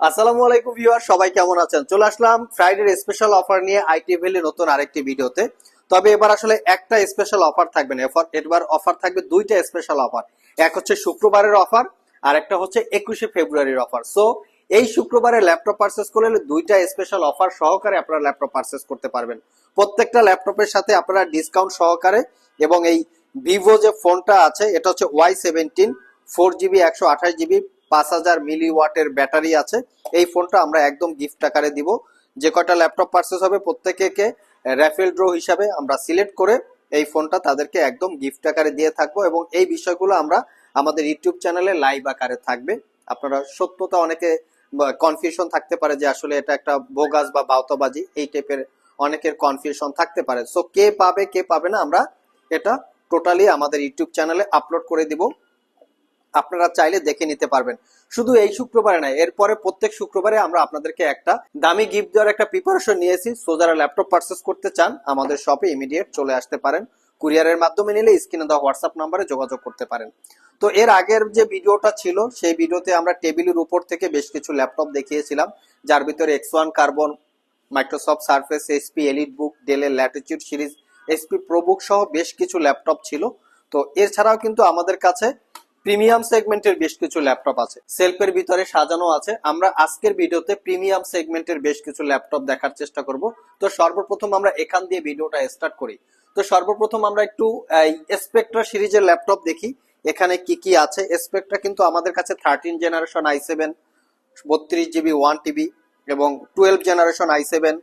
আসসালামু আলাইকুম ভিউয়ার, সবাই কেমন আছেন? চলে আসলাম ফ্রাইডের স্পেশাল অফার নিয়ে আইটি ভ্যালি নতুন আরেকটি ভিডিওতে। তবে এবার আসলে একটা স্পেশাল অফার থাকবে না। এবার অফার থাকবে দুইটা স্পেশাল অফার এক হচ্ছে শুক্রবারের অফার আর একটা হচ্ছে একুশে ফেব্রুয়ারির অফার সো এই শুক্রবারে ল্যাপটপ পারচেস করলে দুইটা স্পেশাল অফার সহকারে আপনারা ল্যাপটপ পারচেস করতে পারবেন। প্রত্যেকটা ল্যাপটপের সাথে আপনারা ডিসকাউন্ট সহকারে এবং এই ভিভো যে ফোনটা আছে, এটা হচ্ছে ওয়াই সেভেন্টিন ফোর জিবি একশো আঠাশ জিবি পাঁচ হাজার মিলি ওয়াটের ব্যাটারি আছে। এই ফোনটা আমরা একদম গিফট আকারে দিব। যে কয়টা ল্যাপটপ পারচেস হবে প্রত্যেকে র্যাফেল ড্র হিসাবে আমরা সিলেক্ট করে এই ফোনটা তাদেরকে একদম গিফট আকারে দিয়ে থাকব এবং এই বিষয়গুলো আমরা আমাদের ইউটিউব চ্যানেলে লাইভ আকারে থাকবে। আপনারা সত্যতা অনেকে কনফিউশন থাকতে পারে যে আসলে এটা একটা বোগাস বা বাউতাবাজি, এই টাইপের অনেকের কনফিউশন থাকতে পারে। সো কে পাবে কে পাবে না আমরা এটা টোটালি আমাদের ইউটিউব চ্যানেলে আপলোড করে দিব। আপনারা চাইলে দেখে নিতে পারবেন। শুধু এই শুক্রবারে নয়, এরপরে প্রত্যেক শুক্রবারে আমরা আপনাদেরকে একটা দামি গিফট দেওয়ার একটা প্রিপারেশন নিয়েছি। সো যারা ল্যাপটপ পারচেস করতে চান, আমাদের শপে ইমিডিয়েট চলে আসতে পারেন। কুরিয়ারের মাধ্যমে নিলে স্ক্রিনে দেওয়া হোয়াটসঅ্যাপ নাম্বারে যোগাযোগ করতে পারেন। তো এর আগের যে ভিডিওটা ছিল, সেই ভিডিওতে আমরা টেবিলের উপর থেকে বেশ কিছু ল্যাপটপ দেখিয়েছিলাম, যার ভিতরে X one Carbon Microsoft Surface SP EliteBook ডেলের ল্যাটিটিউড সিরিজ এসপি প্রোবুক সহ বেশ কিছু ল্যাপটপ ছিল। তো এছাড়াও কিন্তু আমাদের কাছে প্রিমিয়াম সেগমেন্টের বেশ কিছু ল্যাপটপ আছে। সেলফের ভিতরে সাজানো আছে। আমরা আজকের ভিডিওতে প্রিমিয়াম সেগমেন্টের বেশ কিছু ল্যাপটপ দেখার চেষ্টা করব। তো সর্বপ্রথম আমরা এখান দিয়ে ভিডিওটা স্টার্ট করি। তো সর্বপ্রথম আমরা একটু স্পেকট্রা সিরিজের ল্যাপটপ দেখি। এখানে কি কি আছে? স্পেকট্রা কিন্তু আমাদের কাছে থার্টিন জেনারেশন আই সেভেন বত্রিশ জিবি ওয়ান টিবি এবং টুয়েলভ জেনারেশন আই সেভেন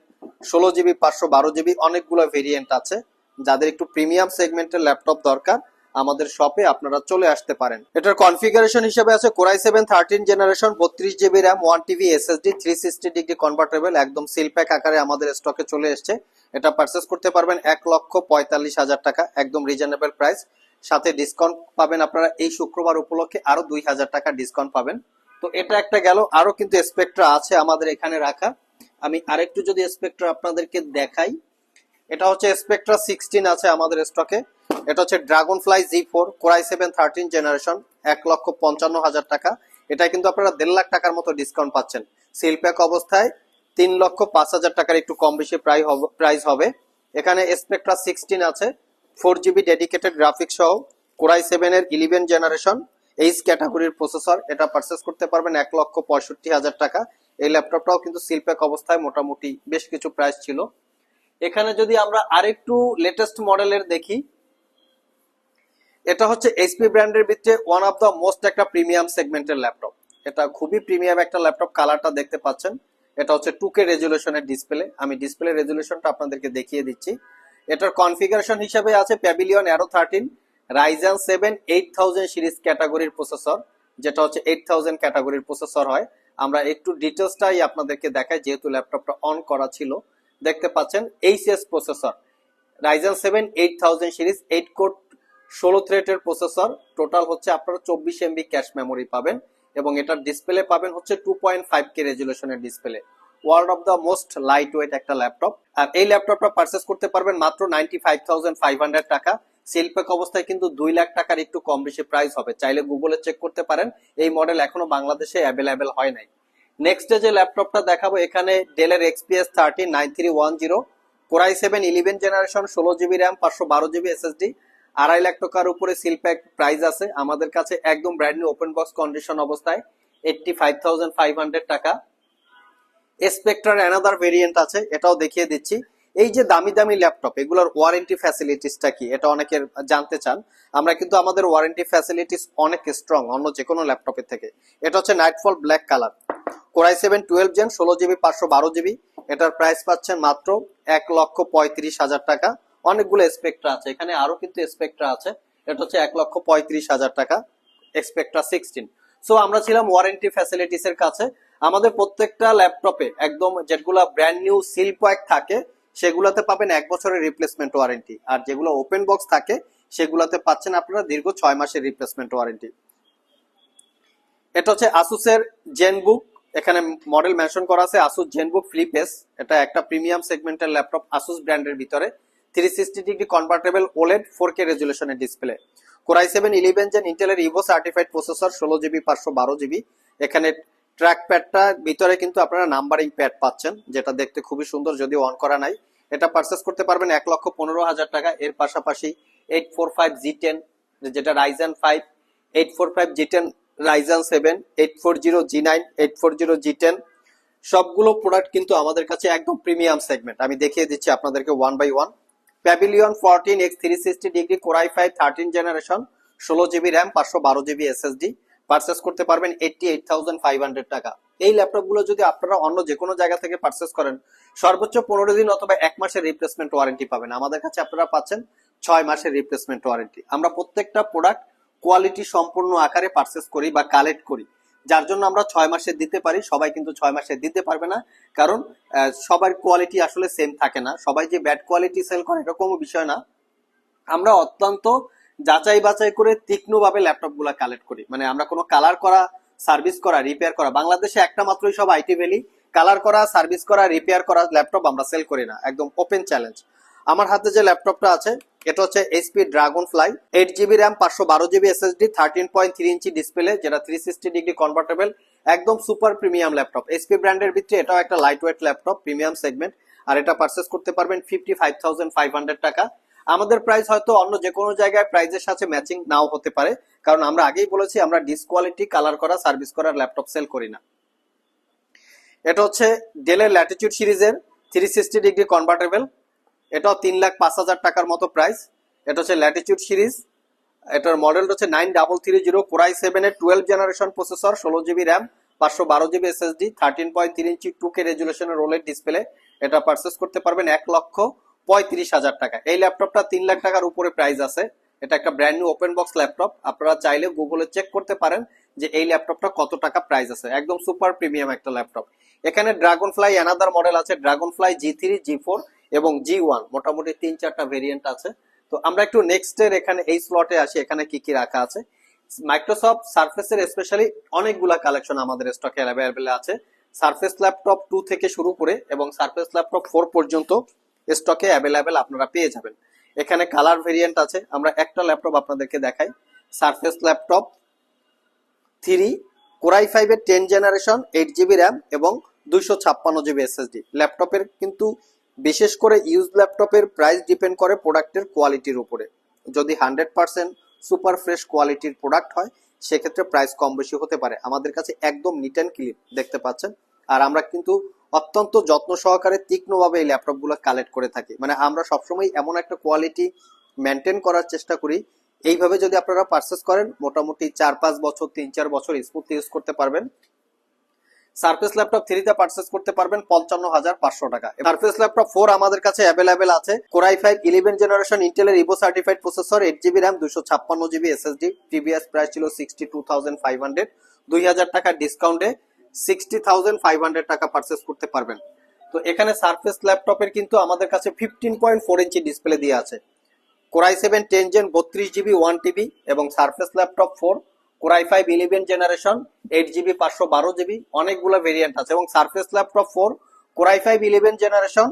ষোলো জিবি পাঁচশো বারো জিবি অনেকগুলো ভেরিয়েন্ট আছে। যাদের একটু প্রিমিয়াম সেগমেন্টের ল্যাপটপ দরকার আমাদের শপে আপনারা চলে আসতে পারেন। এটার কনফিগারেশন হিসেবে আছে core i seven thirteen generation বত্রিশ GB RAM one TB SSD three sixty degree convertible একদম সিল প্যাক আকারে আমাদের স্টকে চলে এসছে। এটা পারচেস করতে পারবেন এক লক্ষ পঁয়তাল্লিশ হাজার টাকা, একদম রিজনেবল প্রাইস সাথে ডিসকাউন্ট পাবেন আপনারা এই শুক্রবার উপলক্ষে আরও দুই হাজার টাকা ডিসকাউন্ট পাবেন। তো এটা একটা গেল, আরও কিন্তু স্পেকট্রা আছে আমাদের এখানে রাখা। আমি আরেকটু যদি স্পেকট্রা আপনাদেরকে দেখাই, এটা হচ্ছে স্পেকট্রা সিক্সটিন আছে আমাদের স্টকে এটা হচ্ছে Dragonfly G four core i seven thirteen generation এক লক্ষ পঞ্চান্ন হাজার টাকা। এটা কিন্তু আপনারা দেড় লাখ টাকার মতো ডিসকাউন্ট পাচ্ছেন। সিল প্যাক অবস্থায় তিন লক্ষ পাঁচ হাজার টাকার একটু কম বেশি প্রাইস হবে এখানে স্পেকট্রা সিক্সটিন আছে। ফোর জিবি ডেডিকেটেড গ্রাফিক্স সহ কোরাই সেভেন এর ইলেভেন জেনারেশন এইচ ক্যাটাগরির প্রসেসর এটা পারচেস করতে পারবেন এক লক্ষ পঁয়ষট্টি হাজার টাকা। এই ল্যাপটপটাও কিন্তু সিল প্যাক অবস্থায় মোটামুটি বেশ কিছু প্রাইস ছিল। এখানে যদি আমরা আরেকটু লেটেস্ট মডেলের দেখি এটা হচ্ছে এইচপি ব্র্যান্ডের ভিতরে ওয়ান অফ দ্য মোস্ট একটা প্রিমিয়াম সেগমেন্টের ল্যাপটপ এটা খুবই প্রিমিয়াম একটা ল্যাপটপ কালারটা দেখতে পাচ্ছেন। এটা হচ্ছে টু কে রেজুলেশনের ডিসপ্লে আমি ডিসপ্লে রেজুলেশনটা আপনাদেরকে দেখিয়ে দিচ্ছি। এটার কনফিগারেশন হিসেবে আছে Pavilion Aero thirteen Ryzen seven eight thousand series ক্যাটাগরির প্রসেসর যেটা হচ্ছে এইট থাউজেন্ড ক্যাটাগরির প্রসেসর হয়। আমরা একটু ডিটেলসটাই আপনাদেরকে দেখাই, যেহেতু ল্যাপটপটা অন করা ছিল। দেখতে পাচ্ছেন HS processor Ryzen seven eight thousand series eight core ষোলো থ্রেটের প্রসেসর। টোটাল হচ্ছে আপনারা চব্বিশ এমবি ক্যাশ মেমোরি পাবেন এবং এটার ডিসপ্লে পাবেন হচ্ছে two point five K রেজুলেশনের display world of the most lightweight একটা ল্যাপটপ আর এই ল্যাপটপটা পারচেস করতে পারবেন মাত্র ninety five thousand five hundred টাকা। সেলপেক অবস্থায় কিন্তু দুই লাখ টাকার একটু কম বেশি প্রাইস হবে। চাইলে গুগলে চেক করতে পারেন। এই মডেল এখনও বাংলাদেশে অ্যাভেলেবেল হয় নাই। নেক্সট যে ল্যাপটপটা দেখাবো, এখানে ডেলের XPS thirty nine three one zero core i seven eleven generation ষোলো জিবি র্যাম পাঁচশো বারো জিবি এসএসডি আড়াই লাখ টাকার উপরে সিল প্যাক প্রাইস আছে। আমাদের কাছে একদম brand new open box condition অবস্থায় এইটটি ফাইভ ফাইভ হান্ড্রেড টাকা। স্পেকট্রার অ্যানাদার ভেরিয়েন্ট আছে, এটাও দেখিয়ে দিচ্ছি। এই যে দামি দামি ল্যাপটপ এগুলোর ওয়ারেন্টি ফ্যাসিলিটিসটা কি? এটা অনেকের জানতে চান। আমরা কিন্তু আমাদের ওয়ারেন্টি ফ্যাসিলিটিস অনেক স্ট্রং অন্য যে কোনো ল্যাপটপের থেকে। এটা হচ্ছে Nightfall black colour core i seven twelve gen ষোলো জিবি পাঁচশো বারো জিবি এটার প্রাইস পাচ্ছেন মাত্র এক লক্ষ পঁয়ত্রিশ হাজার টাকা। অনেকগুলো স্পেকট্রা আছে। এখানে আরও কিন্তু স্পেকট্রা আছে। এটা হচ্ছে এক লক্ষ পঁয়ত্রিশ হাজার টাকা। এক্সপেক্ট্রা সিক্সটিন সো আমরা ছিলাম ওয়ারেন্টি ফ্যাসিলিটিস এর কাছে। আমাদের প্রত্যেকটা ল্যাপটপে একদম যেগুলা ব্র্যান্ড নিউ সিল প্যাক থাকে, সেগুলোতে পাবেন এক বছরের রিপ্লেসমেন্ট ওয়ারেন্টি আর যেগুলো ওপেন বক্স থাকে, সেগুলোতে পাচ্ছেন আপনারা দীর্ঘ ছয় মাসের রিপ্লেসমেন্ট ওয়ারেন্টি এটা হচ্ছে আসুসের জেনবুক এখানে মডেল মেনশন করা আছে আসুস জেনবুক ফ্লিপেস এটা একটা প্রিমিয়াম সেগমেন্টের ল্যাপটপ আসুস ব্র্যান্ডের ভিতরে। Three sixty degree convertible OLED four K রেজুলেশনের display core i seven eleven gen ইন্টেলের ইভো সার্টিফাইড প্রসেসর ষোলো জিবি পাঁচশো বারো জিবি এখানে ট্র্যাক প্যাডটা ভিতরে কিন্তু আপনারা নাম্বারিং প্যাড পাচ্ছেন, যেটা দেখতে খুবই সুন্দর যদি অন করা নাই। এটা পারচেস করতে পারবেন এক লক্ষ পনেরো হাজার টাকা। এর পাশাপাশি eight four five G ten যেটা Ryzen five eight four five G ten Ryzen seven eight four zero G nine eight four zero G ten সবগুলো প্রোডাক্ট কিন্তু আমাদের কাছে একদম প্রিমিয়াম সেগমেন্ট আমি দেখিয়ে দিচ্ছি আপনাদেরকে one by one Pavilion fourteen X three sixty degree core i five thirteen generation ষোলো জিবি র্যাম পাঁচশো বারো জিবি এসএসডি পারচেস করতে পারবেন eighty eight thousand five hundred টাকা। এই ল্যাপটপগুলো যদি আপনারা অন্য যে কোনো জায়গা থেকে পারচেস করেন, সর্বোচ্চ পনেরো দিন অথবা এক মাসের রিপ্লেসমেন্ট ওয়ারেন্টি পাবেন। আমাদের কাছে আপনারা পাচ্ছেন ছয় মাসের রিপ্লেসমেন্ট ওয়ারেন্টি আমরা প্রত্যেকটা প্রোডাক্ট কোয়ালিটি সম্পূর্ণ আকারে পারচেস করি বা কালেক্ট করি। যার জন্য আমরা ছয় মাসে দিতে পারি, সবাই কিন্তু ছয় মাসে দিতে পারবে না। কারণ সবার কোয়ালিটি আসলে সেম থাকে না। সবাই যে ব্যাড কোয়ালিটি সেল করে এরকমও বিষয় না। আমরা অত্যন্ত যাচাই বাছাই করে তীক্ষ্ণভাবে ল্যাপটপগুলা কালেক্ট করি। মানে আমরা কোনো কালার করা সার্ভিস করা রিপেয়ার করা, বাংলাদেশে একটা মাত্রই সব আইটি ভ্যালি কালার করা সার্ভিস করা রিপেয়ার করা ল্যাপটপ আমরা সেল করি না। একদম ওপেন চ্যালেঞ্জ আমার হাতে যে ল্যাপটপটা আছে এটা হচ্ছে HP Dragonfly eight GB RAM পাঁচশো বারো GB SSD thirteen point three ইঞ্চি ডিসপ্লে যেটা থ্রি সিক্সটি ডিগ্রি কনভার্টেবল একদম সুপার প্রিমিয়াম ল্যাপটপ এইচপি ব্র্যান্ডের ভিতরে এটাও একটা light weight laptop premium segment আর এটা পারচেস করতে পারবেন fifty five thousand five hundred টাকা। আমাদের প্রাইস হয়তো অন্য যে কোনো জায়গায় প্রাইজের সাথে ম্যাচিং নাও হতে পারে, কারণ আমরা আগেই বলেছি আমরা ডিসকোয়ালিটি কালার করা সার্ভিস করার ল্যাপটপ সেল করি না। এটা হচ্ছে ডেলের ল্যাটিটিউড সিরিজের থ্রি সিক্সটি ডিগ্রি কনভার্টেবল এটাও তিন লাখ পাঁচ হাজার টাকার মতো প্রাইস এটা হচ্ছে ল্যাটিটিউড সিরিজ এটার মডেল হচ্ছে nine double three zero Core i seven এর টুয়েলভ জেনারেশন প্রসেসর ষোলো জিবি র্যাম পাঁচশো বারো GB SSD thirteen point three ইঞ্চি টু কে রেজুলেশনের রোলের ডিসপ্লে এটা পারচেস করতে পারবেন এক লক্ষ পঁয়ত্রিশ হাজার টাকা। এই ল্যাপটপটা তিন লাখ টাকার উপরে প্রাইস আছে। এটা একটা brand new open box laptop আপনারা চাইলে গুগলে চেক করতে পারেন যে এই ল্যাপটপটা কত টাকা প্রাইস আছে। একদম সুপার প্রিমিয়াম একটা ল্যাপটপ এখানে ড্রাগন ফ্লাই অ্যানাদার মডেল আছে। Dragonfly G three G four এবং জি ওয়ান মোটামুটি তিন চারটা ভেরিয়েন্ট আছে। তো আমরা একটু নেক্সট এর এখানে এই স্লটে আসি, এখানে কি কি রাখা আছে। মাইক্রোসফট সার্ফেসের স্পেশালি অনেকগুলা কালেকশন আমাদের স্টকে অ্যাভেলেবেল আছে। সার্ফেস ল্যাপটপ টু থেকে শুরু করে এবং সার্ফেস ল্যাপটপ ফোর পর্যন্ত স্টকে অ্যাভেলেবেল আপনারা পেয়ে যাবেন। এখানে কালার ভেরিয়েন্ট আছে, আমরা একটা ল্যাপটপ আপনাদেরকে দেখাই। Surface laptop three Core i ফাইভের ten generation eight GB RAM এবং দুইশো ছাপ্পান্ন জিবি এসএসডি ল্যাপটপের কিন্তু বিশেষ করে ইউজ ল্যাপটপের প্রাইস ডিপেন্ড করে প্রোডাক্টের কোয়ালিটির উপরে। যদি হান্ড্রেড পার্সেন্ট সুপার ফ্রেশ কোয়ালিটির প্রোডাক্ট হয়, সেক্ষেত্রে প্রাইস কম বেশি হতে পারে। আমাদের কাছে একদম নিট অ্যান্ড ক্লিন দেখতে পাচ্ছেন। আর আমরা কিন্তু অত্যন্ত যত্ন সহকারে তীক্ষ্ণভাবে এই ল্যাপটপগুলো কালেক্ট করে থাকি। মানে আমরা সবসময় এমন একটা কোয়ালিটি মেনটেন করার চেষ্টা করি। এইভাবে যদি আপনারা পারচেস করেন, মোটামুটি চার পাঁচ বছর, তিন চার বছর স্মুথলি ইউজ করতে পারবেন। সার্ফেস ল্যাপটপ থ্রিতে পারচেস করতে পারবেন পঞ্চান্ন হাজার পাঁচশো টাকা। সার্ফেস ল্যাপটপ ফোর আমাদের কাছে অ্যাভেলেবেল আছে। Core i five eleven generation ইন্টেলের Evo certified processor eight GB RAM দুশো ছাপ্পান্ন জিবি এসএসডি প্রিভিয়াস প্রাইস ছিল sixty two thousand five hundred দুই হাজার টাকা ডিসকাউন্টে সিক্সটি থাউজেন্ড ফাইভ হান্ড্রেড টাকা পারচেস করতে পারবেন। তো এখানে সার্ফেস ল্যাপটপের কিন্তু আমাদের কাছে ফিফটিন পয়েন্ট ফোর ইঞ্চি ডিসপ্লে দিয়ে আছে। Core i seven ten gen বত্রিশ জিবি ওয়ান টিবি এবং Surface laptop four Core i five eleven generation eight GB পাঁচশো বারো জিবি অনেকগুলো ভেরিয়েন্ট আছে। এবং Surface laptop four Core i five eleven generation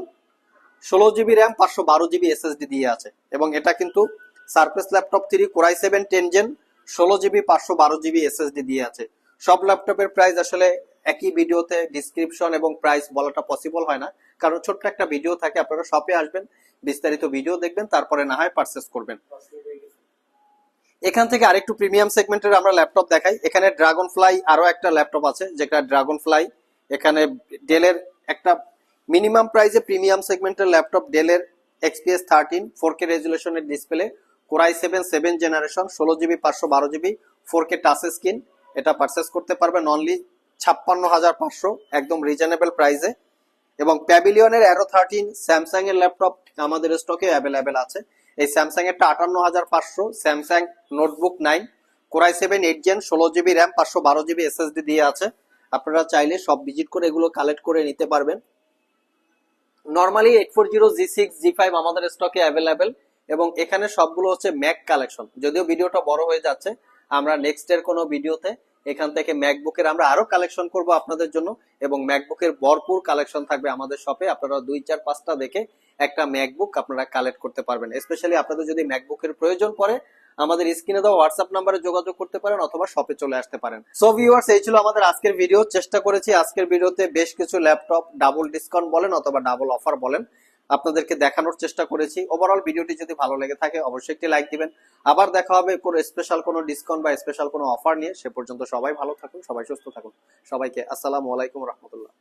ষোলো জিবি র্যাম পাঁচশো বারো জিবি এসএসডি দিয়ে আছে। এবং এটা কিন্তু Surface laptop three Core i seven ten gen ষোলো জিবি পাঁচশো বারো জিবি এসএসডি দিয়ে আছে। সব ল্যাপটপের প্রাইস আসলে একই ভিডিওতে ডিসক্রিপশন এবং প্রাইস বলাটা পসিবল হয় না। কারণ ছোট্ট একটা ভিডিও থাকে, আপনারা শপে আসবেন, বিস্তারিত ভিডিও দেখবেন, তারপরে না হয় পারচেস করবেন। এখান থেকে আরেকটু প্রিমিয়াম সেগমেন্টের আমরা ল্যাপটপ দেখাই। এখানে ড্রাগন ফ্লাই আরও একটা ল্যাপটপ আছে, যেটা ড্রাগন ফ্লাই এখানে ডেলের একটা মিনিমাম প্রাইসে প্রিমিয়াম সেগমেন্টের ল্যাপটপ ডেলের XPS thirteen four K রেজুলেশনের display Core i seven seven generation ষোলো জিবি পাঁচশো বারো GB four K touch screen এটা পারচেস করতে পারবেন অনলি ছাপ্পান্ন হাজার পাঁচশো, একদম রিজনেবল প্রাইসে এবং প্যাভিলিয়নের অ্যারো থার্টিন স্যামসাং এর ল্যাপটপ আমাদের স্টকে অ্যাভেলেবেল আছে। এই স্যামসাং এরটা আটান্ন হাজার পাঁচশো Samsung notebook nine Core i seven eight gen ষোলো জিবি র্যাম পাঁচশো বারো জিবি এসএসডি দিয়ে আছে। আপনারা চাইলে সব ভিজিট করে এগুলো কালেক্ট করে নিতে পারবেন। Normally eight four zero G six G five আমাদের স্টকে অ্যাভেলেবেল এবং এখানে সবগুলো হচ্ছে ম্যাক কালেকশন যদিও ভিডিওটা বড় হয়ে যাচ্ছে, আমরা নেক্সট এর কোনো ভিডিওতে এখান থেকে ম্যাকবুকের আমরা আরও কালেকশন করব আপনাদের জন্য এবং ম্যাকবুকের ভরপুর কালেকশন থাকবে আমাদের শপে আপনারা দুই, চার, পাঁচটা দেখে একটা ম্যাকবুক আপনারা কালেক্ট করতে পারবেন। স্পেশালি আপনাদের যদি ম্যাকবুকের প্রয়োজন পড়ে, আমাদের স্ক্রিনে দেওয়া হোয়াটসঅ্যাপ নাম্বারে যোগাযোগ করতে পারেন অথবা শপে চলে আসতে পারেন। সো ভিউয়ার্স এই ছিল আমাদের আজকের ভিডিও চেষ্টা করেছি আজকের ভিডিওতে বেশ কিছু ল্যাপটপ ডাবল ডিসকাউন্ট বলেন অথবা ডাবল অফার বলেন। আপনাদেরকে দেখানোর চেষ্টা করেছি। ওভারঅল ভিডিওটি যদি ভালো লেগে থাকে, অবশ্যই একটি লাইক দিবেন। আবার দেখা হবে কোনো স্পেশাল কোনো ডিসকাউন্ট বা স্পেশাল কোনো অফার নিয়ে। সে পর্যন্ত সবাই ভালো থাকুন, সবাই সুস্থ থাকুন। সবাইকে আসসালামু আলাইকুম রহমতুল্লাহ।